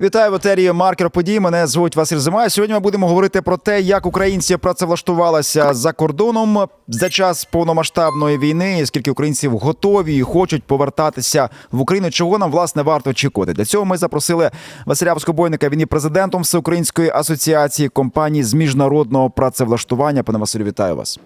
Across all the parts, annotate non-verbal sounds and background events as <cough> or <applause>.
Вітаю в етері Маркер подій. Мене звуть Василь Зима. Сьогодні ми будемо говорити про те, як українці працевлаштувалися за кордоном за час повномасштабної війни, і скільки українців готові і хочуть повертатися в Україну. Чого нам власне варто очікувати? Для цього ми запросили Василя Воскобойника. Він є президентом Всеукраїнської асоціації компаній з міжнародного працевлаштування. Пане Василю, вітаю вас.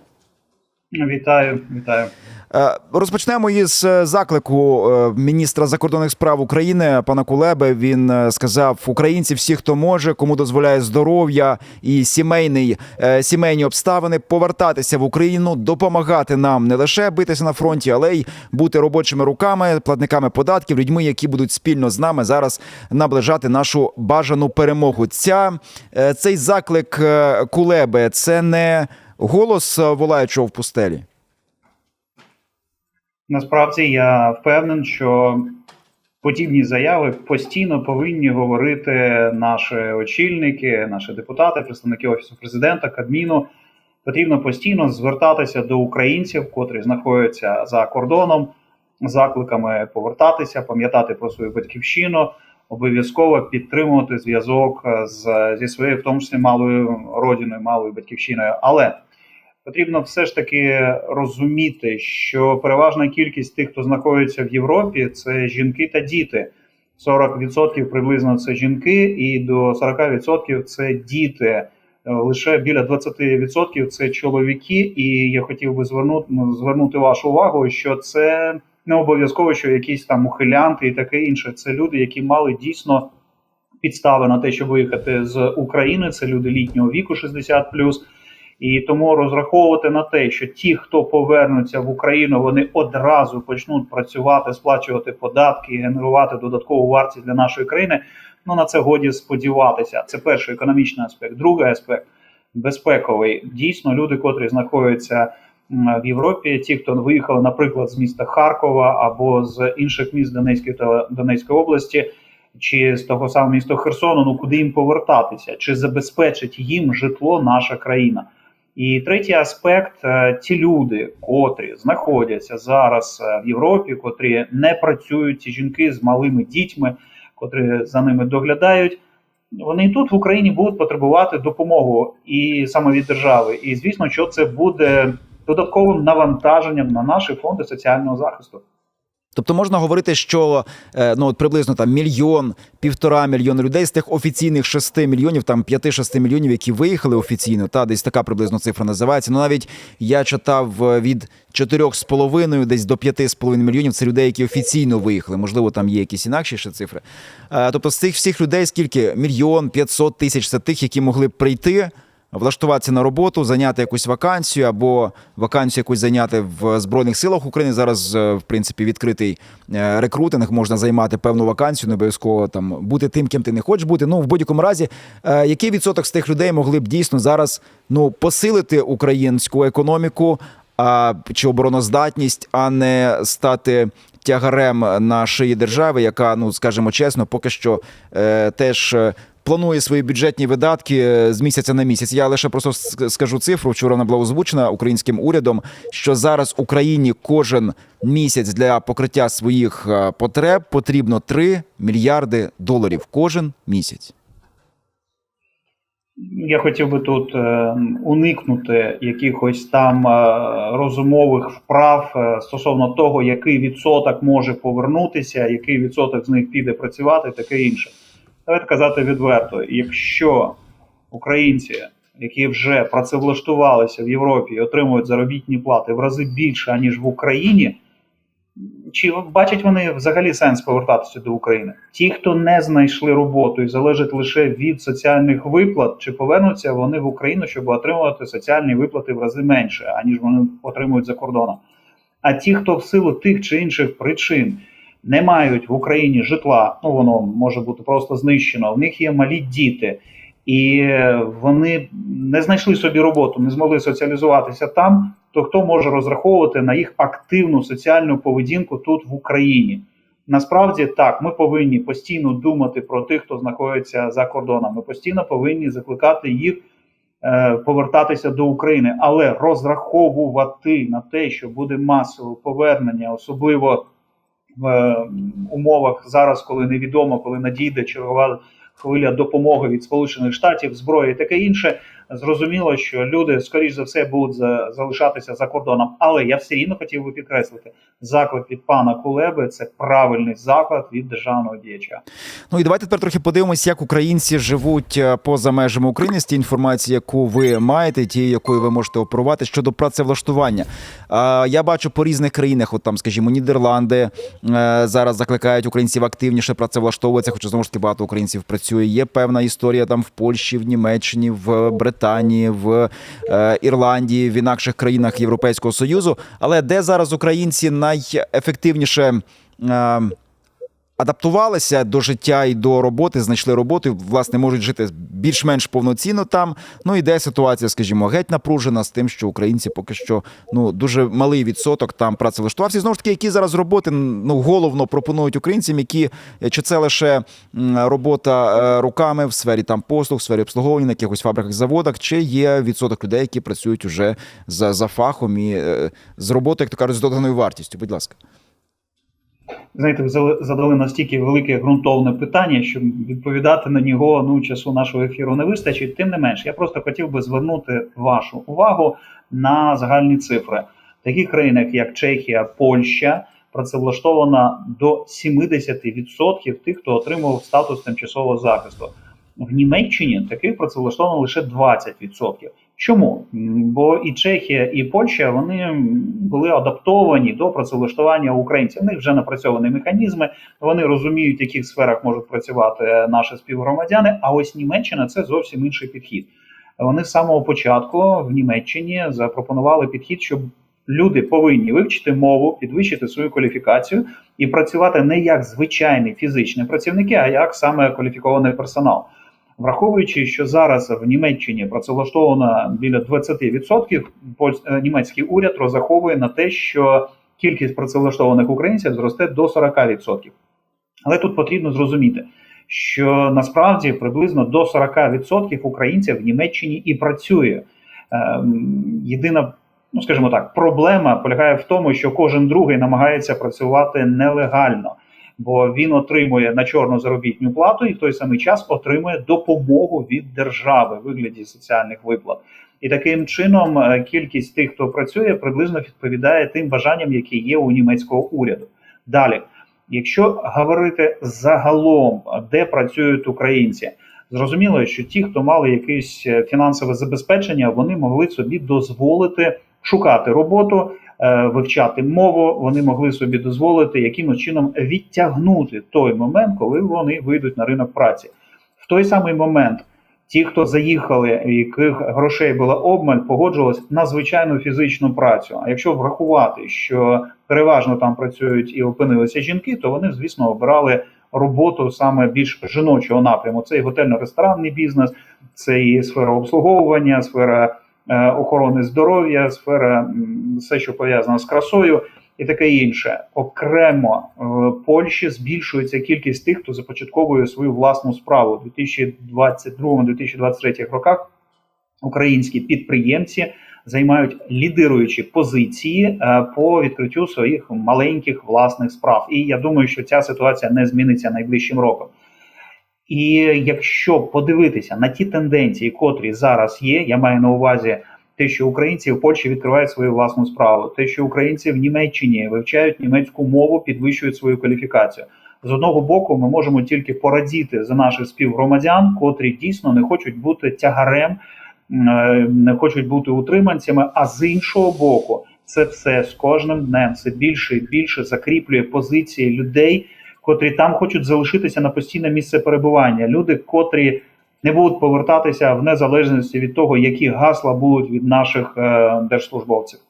Вітаю, вітаю. Е, Розпочнемо із е, заклику е, міністра закордонних справ України пана Кулеби. Він сказав: українці, всі, хто може, кому дозволяє здоров'я і сімейний сімейні обставини, повертатися в Україну, допомагати нам не лише битися на фронті, але й бути робочими руками, платниками податків, людьми, які будуть спільно з нами зараз наближати нашу бажану перемогу. Ця цей заклик Кулеби це не голос волаючого в пустелі. Насправді я впевнений, що подібні заяви постійно повинні говорити наші очільники, наші депутати, представники офісу президента, Кабміну. Потрібно постійно звертатися до українців, котрі знаходяться за кордоном, закликами повертатися, пам'ятати про свою батьківщину, обов'язково підтримувати зв'язок з зі своєю, в тому числі малою родиною, малою батьківщиною. Але потрібно все ж таки розуміти, що переважна кількість тих, хто знаходиться в Європі, це жінки та діти. 40% приблизно це жінки, і до 40% це діти. Е, Лише біля 20% це чоловіки. І я хотів би звернути ну, звернути вашу увагу, що це не обов'язково, що якісь там ухилянти і таке інше. Це люди, які мали дійсно підстави на те, щоб виїхати з України. Це люди літнього віку, 60+. І тому розраховувати на те, що ті, хто повернуться в Україну, вони одразу почнуть працювати, сплачувати податки, генерувати додаткову вартість для нашої країни. Ну на це годі сподіватися. Це перший економічний аспект. Другий аспект безпековий. Дійсно, люди, котрі знаходяться в Європі, ті, хто виїхали, наприклад, з міста Харкова або з інших міст Донецької та Донецької області. Чи з того самого міста Херсону, ну куди їм повертатися, чи забезпечить їм житло наша країна? І третій аспект: е, ті люди, котрі знаходяться зараз е, в Європі, котрі не працюють, ці жінки з малими дітьми, котрі за ними доглядають. Вони тут в Україні будуть потребувати допомогу і саме від держави. І звісно, що це буде додатковим навантаженням на наші фонди соціального захисту. Тобто можна говорити, що е, ну от приблизно там мільйон, півтора мільйона людей з тих офіційних 6 мільйонів, там 5-6 мільйонів, які виїхали офіційно, та десь така приблизно цифра називається. Ну навіть я читав е, від 4,5 десь до 5,5 мільйонів. Це людей, які офіційно виїхали. Можливо, там є якісь інакші ще цифри. Е, тобто з цих всіх людей скільки мільйон 500 тисяч це тих, які могли прийти. Влаштуватися на роботу, зайняти якусь вакансію або вакансію якусь зайняти в збройних силах України. Зараз е, в принципі відкритий е, рекрутинг. Можна займати певну вакансію, не обов'язково там бути тим, ким ти не хочеш бути. Ну в будь-якому разі, е, який відсоток з тих людей могли б дійсно зараз ну посилити українську економіку а, чи обороноздатність, а не стати тягарем на шиї держави, яка ну скажімо чесно, поки що е, теж. Планує свої бюджетні видатки е, з місяця на місяць. Я лише просто скажу цифру. Вчора вона була озвучена українським урядом. Що зараз Україні кожен місяць для покриття своїх е, потреб потрібно 3 мільярди доларів. Кожен місяць. Я хотів би тут е, уникнути якихось там розумових вправ стосовно того, який відсоток може повернутися, який відсоток з них піде працювати, таке інше. Давайте казати відверто: якщо українці, які вже працевлаштувалися в Європі і отримують заробітні плати в рази більше аніж в Україні. Чи бачать вони взагалі сенс повертатися до України? Ті, хто не знайшли роботу і залежать лише від соціальних виплат, чи повернуться вони в Україну, щоб отримувати соціальні виплати в рази менше, аніж вони отримують за кордоном. А ті, хто в силу тих чи інших причин не мають в Україні житла, ну воно може бути просто знищено. В них є малі діти, і вони не знайшли собі роботу, не змогли соціалізуватися там. То хто може розраховувати на їх активну соціальну поведінку тут в Україні? Насправді так, ми повинні постійно думати про тих, хто знаходиться за кордоном. Ми постійно повинні закликати їх е, повертатися до України, але розраховувати на те, що буде масове повернення, особливо в е, умовах зараз, коли невідомо, коли надійде чергова хвиля допомоги від Сполучених Штатів, зброї і таке інше. Зрозуміло, що люди, скоріш за все, будуть за, залишатися за кордоном. Але я все рівно хотів би підкреслити, заклик від пана Кулеби це правильний заклик від державного діяча. Ну і давайте тепер трохи подивимось, як українці живуть е, поза межами України з тієї інформації, яку ви маєте, тією, якою ви можете оперувати щодо працевлаштування. Я бачу по різних країнах, от там, скажімо, Нідерланди е, зараз закликають українців активніше працевлаштовуватися, хоча знову ж таки багато українців працює. Є певна історія там в Польщі, в Німеччині, в Британії, в е, Ірландії, в інакших країнах Європейського Союзу. Але де зараз українці найефективніше? Е, адаптувалися до життя і до роботи, знайшли роботу, власне, можуть жити більш-менш повноцінно там. Ну і де ситуація, скажімо, геть напружена з тим, що українці поки що ну дуже малий відсоток там працевлаштувався. І знову ж таки, які зараз роботи ну головно пропонують українцям, які чи це лише робота е, руками в сфері там послуг, в сфері обслуговування на якихось фабриках, заводах, чи є відсоток людей, які працюють уже за, за фахом і е, з роботою, як то кажуть, з доданою вартістю. Будь ласка. Знаєте, задали настільки велике ґрунтовне питання, що відповідати на нього ну часу нашого ефіру не вистачить. Тим не менш, я просто хотів би звернути вашу увагу на загальні цифри. В таких країнах, як Чехія, Польща, працевлаштовано до 70% тих, хто отримував статус тимчасового захисту. В Німеччині таких працевлаштовано лише 20%. Чому? Бо і Чехія, і Польща вони були адаптовані до працевлаштування українців. У них вже напрацьовані механізми. Вони розуміють, в яких сферах можуть працювати наші співгромадяни. А ось Німеччина це зовсім інший підхід. Вони з самого початку в Німеччині запропонували підхід, щоб люди повинні вивчити мову, підвищити свою кваліфікацію і працювати не як звичайні фізичні працівники, а як саме кваліфікований персонал. Враховуючи, що зараз в Німеччині працевлаштовано біля 20%, польсь- е, німецький уряд розраховує на те, що кількість працевлаштованих українців зросте до 40%. Але тут потрібно зрозуміти, що насправді приблизно до 40% українців в Німеччині і працює. Ем, Єдина, ну скажімо так, проблема полягає в тому, що кожен другий намагається працювати нелегально бо він отримує на чорну заробітну плату і в той самий час отримує допомогу від держави в вигляді соціальних виплат. І таким чином е, кількість тих, хто працює, приблизно відповідає тим бажанням, які є у німецького уряду. Далі, якщо говорити загалом, де працюють українці, зрозуміло, що ті, хто мали якесь е, фінансове забезпечення, вони могли собі дозволити шукати роботу вивчати мову, вони могли собі дозволити якимось чином відтягнути той момент, коли вони вийдуть на ринок праці. В той самий момент ті, хто заїхали, яких грошей була обмаль, погоджувалися на звичайну фізичну працю. А якщо врахувати, що переважно там працюють і опинилися жінки, то вони, звісно, обирали роботу саме більш жіночого напряму. Це і готельно-ресторанний бізнес, це і сфера обслуговування, сфера е, охорони здоров'я, сфера все, що пов'язано з красою, і таке інше. Окремо е, в Польщі збільшується кількість тих, хто започатковує свою власну справу у 2022-2023 роках. Українські підприємці займають лідируючі позиції е, по відкриттю своїх маленьких власних справ. І я думаю, що ця ситуація не зміниться найближчим роком. І якщо подивитися на ті тенденції, котрі зараз є, я маю на увазі те, що українці в Польщі відкривають свою власну справу, те, що українці в Німеччині вивчають німецьку мову, підвищують свою кваліфікацію. З одного боку, ми можемо тільки порадіти за наших співгромадян, котрі дійсно не хочуть бути тягарем, е, не хочуть бути утриманцями. А з іншого боку, це все з кожним днем все більше і більше закріплює позиції людей, котрі там хочуть залишитися на постійне місце перебування. Люди, котрі не будуть повертатися в незалежності від того, які гасла будуть від наших е, держслужбовців.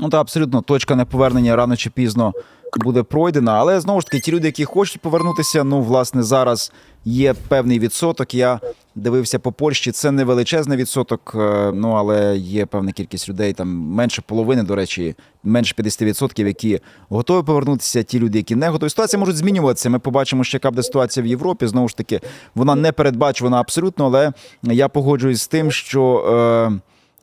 Ну та абсолютно точка неповернення рано чи пізно буде пройдена. Але знову ж таки, ті люди, які хочуть повернутися, ну власне зараз є певний відсоток. Я дивився по Польщі. Це не величезний відсоток, е, ну але є певна кількість людей, там менше половини, до речі, менше 50%, які готові повернутися. Ті люди, які не готові. Ситуація може змінюватися. Ми побачимо, що яка буде ситуація в Європі. Знову ж таки, вона не передбачувана абсолютно, але я погоджуюсь з тим, що. Е,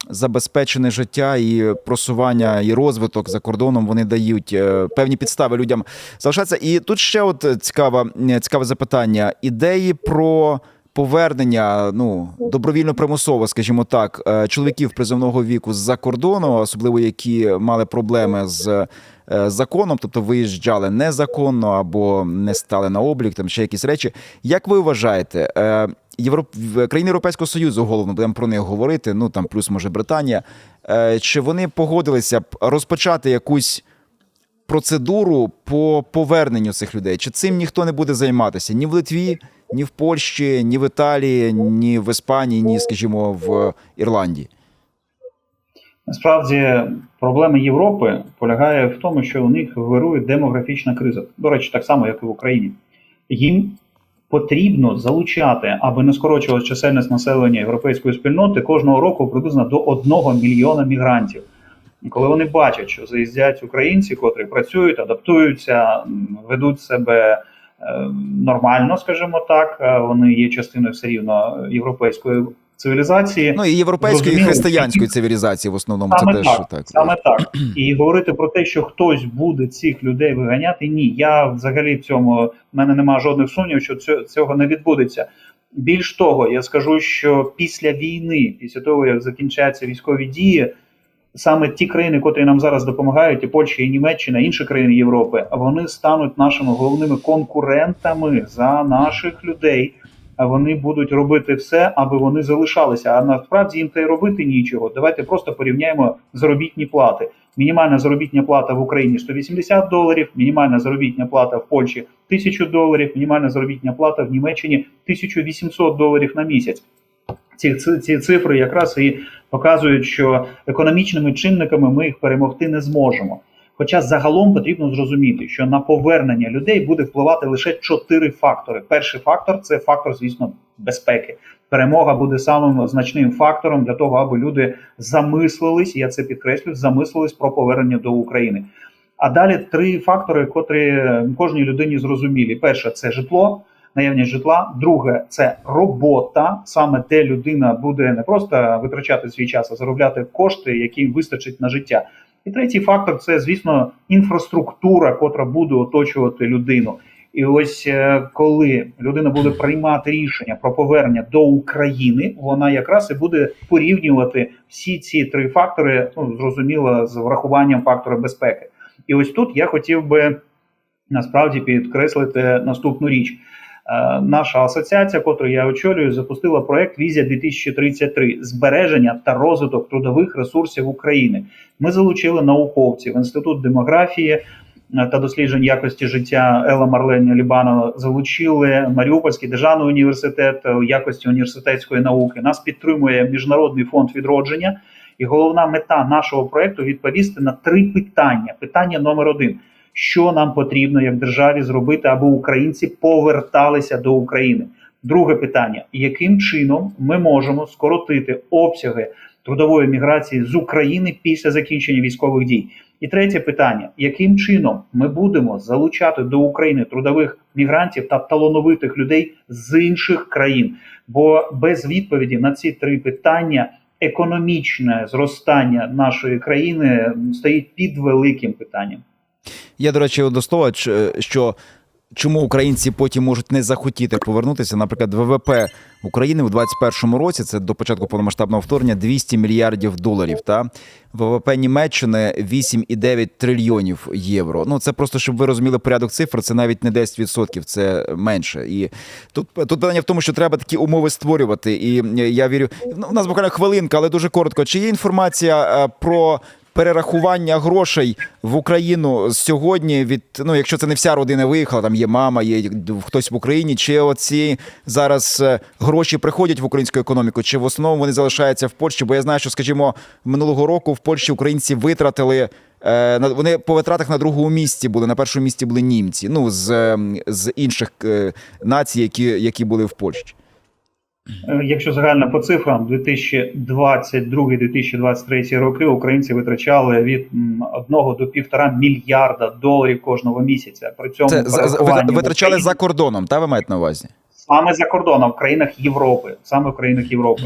забезпечене життя і просування, і розвиток за кордоном вони дають е, певні підстави людям залишатися. І тут ще от цікаве, цікаве запитання: ідеї про повернення, ну добровільно примусово, скажімо так, е, чоловіків призовного віку з-за кордону, особливо які мали проблеми з законом, тобто виїжджали незаконно або не стали на облік, там ще якісь речі. Як ви вважаєте? е, Європ... країни Європейського Союзу головно будемо про них говорити. Ну там плюс може Британія. Е, Чи вони погодилися б розпочати якусь процедуру по поверненню цих людей? Чи цим ніхто не буде займатися ні в Литві, ні в Польщі, ні в Італії, ні в Іспанії, ні, скажімо, в Ірландії? Насправді проблема Європи полягає в тому, що у них вирує демографічна криза. До речі, так само, як і в Україні. Їм потрібно залучати, аби не скорочувалась чисельність населення європейської спільноти кожного року приблизно до 1 мільйона мігрантів. Коли вони бачать, що заїздять українці, котрі працюють, адаптуються, ведуть себе е, нормально, скажімо так, е, вони є частиною все рівно європейської цивілізації. Ну і європейської і християнської цивілізації в основному Саме це теж так, так. Саме так. І говорити про те, що хтось буде цих людей виганяти, ні. Я взагалі в цьому в мене немає жодних сумнівів, що цього, не відбудеться. Більш того, я скажу, що після війни, після того як закінчаться військові дії, саме ті країни, котрі нам зараз допомагають, і Польща, і Німеччина, і інші країни Європи, вони стануть нашими головними конкурентами за наших людей. Вони будуть робити все, аби вони залишалися. А насправді їм та й робити нічого. Давайте просто порівняємо заробітні плати. Мінімальна заробітня плата в Україні 180 доларів, мінімальна заробітня плата в Польщі 1000 доларів, мінімальна заробітня плата в Німеччині 1800 доларів на місяць. Ці, ці цифри якраз і показують, що економічними чинниками ми їх перемогти не зможемо. Хоча загалом потрібно зрозуміти, що на повернення людей буде впливати лише чотири фактори. Перший фактор це фактор, звісно, безпеки. Перемога буде самим значним фактором для того, аби люди замислились, я це підкреслю, замислились про повернення до України. А далі три фактори, котрі кожній людині зрозумілі: перше це житло, наявність житла. Друге це робота, саме де людина буде не просто витрачати свій час, а заробляти кошти, які вистачить на життя. І третій фактор це, звісно, інфраструктура, котра буде оточувати людину. І ось е, коли людина буде приймати рішення про повернення до України, вона якраз і буде порівнювати всі ці три фактори, ну зрозуміло, з врахуванням фактора безпеки. І ось тут я хотів би насправді підкреслити наступну річ. Е, Наша асоціація, котру я очолюю, запустила проект Візія 2033 збереження та розвиток трудових ресурсів України. Ми залучили науковців, інститут демографії е, та досліджень якості життя Ела Марлені Лібанова залучили Маріупольський державний університет е, якості університетської науки. Нас підтримує міжнародний фонд відродження. І головна мета нашого проекту відповісти на три питання. Питання номер один: що нам потрібно як державі зробити, аби українці поверталися до України. Друге питання: яким чином ми можемо скоротити обсяги трудової міграції з України після закінчення військових дій? І третє питання: яким чином ми будемо залучати до України трудових мігрантів та талановитих людей з інших країн? Бо без відповіді на ці три питання економічне зростання нашої країни стоїть під великим питанням. Я, до речі, до слова, що чому українці потім можуть не захотіти повернутися. Наприклад, ВВП України у 2021 році, це до початку повномасштабного вторгнення, 200 мільярдів доларів. Та ВВП Німеччини 8,9 трильйонів євро. Ну це просто щоб ви розуміли порядок цифр. Це навіть не 10%, це менше. І тут тут питання в тому, що треба такі умови створювати. І я вірю, ну, у нас буквально хвилинка, але дуже коротко. Чи є інформація е, про перерахування грошей в Україну сьогодні від ну, якщо це не вся родина виїхала, там є мама, є хтось в Україні, чи оці зараз е, гроші приходять в українську економіку, чи в основному вони залишаються в Польщі? Бо я знаю, що, скажімо, минулого року в Польщі українці витратили. е, Вони по витратах на другому місці були. На першому місці були німці. Ну з, е, з інших е, націй, які, які були в Польщі. Е, Якщо загально по цифрам, 2022-2023 роки українці витрачали від 1 до 1,5 мільярда доларів кожного місяця. При цьому Це витрачали Україні за кордоном, та ви маєте на увазі? саме за кордоном в країнах Європи, саме в країнах Європи.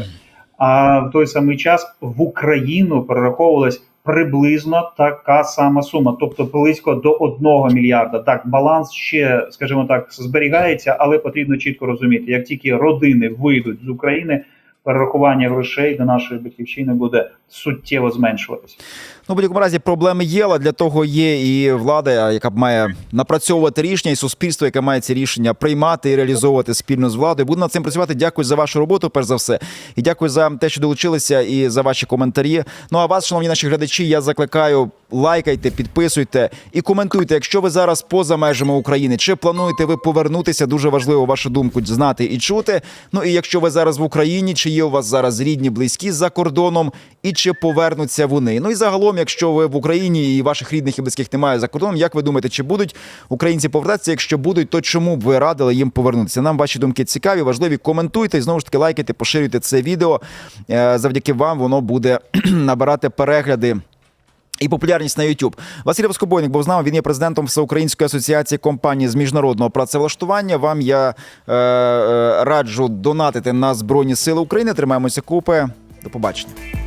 А в той самий час в Україну перераховувалось приблизно така сама сума, тобто близько до 1 мільярда. Так, баланс ще, скажімо так, зберігається, але потрібно чітко розуміти, як тільки родини вийдуть з України, перерахування грошей до нашої батьківщини буде суттєво зменшуватися. Ну, в будь-якому разі проблеми є, але для того є і влада, яка б має напрацьовувати рішення, і суспільство, яке має ці рішення приймати і реалізовувати спільно з владою. Буду над цим працювати. Дякую за вашу роботу, перш за все, і дякую за те, що долучилися, і за ваші коментарі. Ну а вас, шановні наші глядачі, я закликаю. Лайкайте, підписуйте і коментуйте, якщо ви зараз поза межами України, чи плануєте ви повернутися? Дуже важливо вашу думку знати і чути. Ну і якщо ви зараз в Україні, чи є у вас зараз рідні, близькі за кордоном, і чи повернуться вони? Ну і загалом, якщо ви в Україні і ваших рідних і близьких немає за кордоном, як ви думаєте, чи будуть українці повертатися? Якщо будуть, то чому б ви радили їм повернутися? Нам ваші думки цікаві, важливі. Коментуйте і знову ж таки лайкайте, поширюйте це відео. Е, Завдяки вам воно буде <clears throat> набирати перегляди. І популярність на YouTube. Василь Воскобойник був з нами. Він є президентом Всеукраїнської асоціації компаній з міжнародного працевлаштування. Вам я е, е, раджу донатити на Збройні Сили України. Тримаємося купи. До побачення.